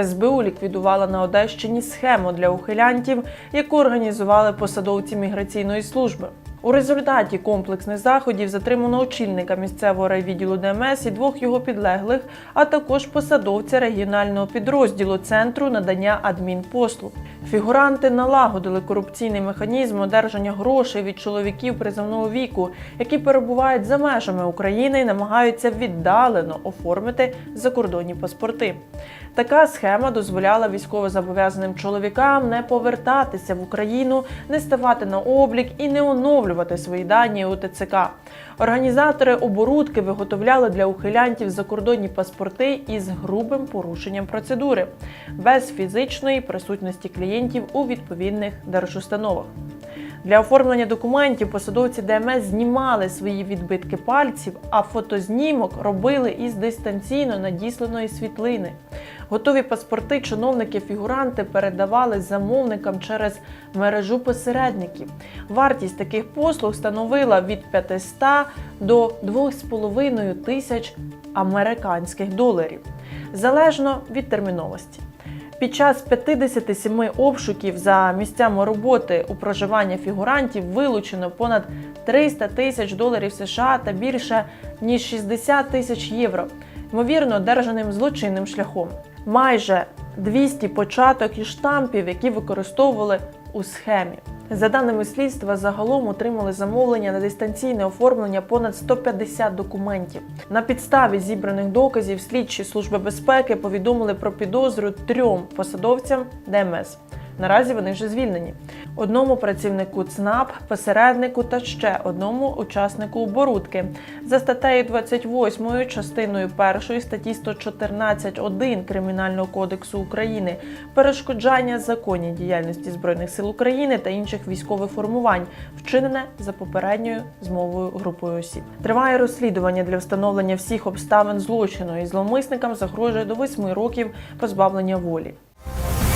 СБУ ліквідувала на Одещині схему для ухилянтів, яку організували посадовці міграційної служби. У результаті комплексних заходів затримано очільника місцевого райвідділу ДМС і двох його підлеглих, а також посадовця регіонального підрозділу центру надання адмінпослуг. Фігуранти налагодили корупційний механізм одержання грошей від чоловіків призовного віку, які перебувають за межами України і намагаються віддалено оформити закордонні паспорти. Така схема дозволяла військовозобов'язаним чоловікам не повертатися в Україну, не ставати на облік і не оновлювати свої дані у ТЦК. Організатори оборудки виготовляли для ухилянтів закордонні паспорти із грубим порушенням процедури, без фізичної присутності клієнтів у відповідних держустановах. Для оформлення документів посадовці ДМС знімали свої відбитки пальців, а фотознімок робили із дистанційно надісланої світлини. Готові паспорти чиновники-фігуранти передавали замовникам через мережу посередників. Вартість таких послуг становила від 500 до 2,5 тисяч американських доларів, залежно від терміновості. Під час 57 обшуків за місцями роботи у проживання фігурантів вилучено понад 300 тисяч доларів США та більше ніж 60 тисяч євро, ймовірно, одержаним злочинним шляхом. Майже 200 початок і штампів, які використовували у схемі. За даними слідства, загалом отримали замовлення на дистанційне оформлення понад 150 документів. На підставі зібраних доказів слідчі служби безпеки повідомили про підозру трьом посадовцям ДМС. Наразі вони вже звільнені. Одному працівнику ЦНАП, посереднику та ще одному учаснику оборудки за статтею 28 частиною 1 статті 114.1 Кримінального кодексу України перешкоджання законній діяльності збройних сил України та інших військових формувань, вчинене за попередньою змовою групою осіб. Триває розслідування для встановлення всіх обставин злочину і зловмисникам загрожує до 8 років позбавлення волі.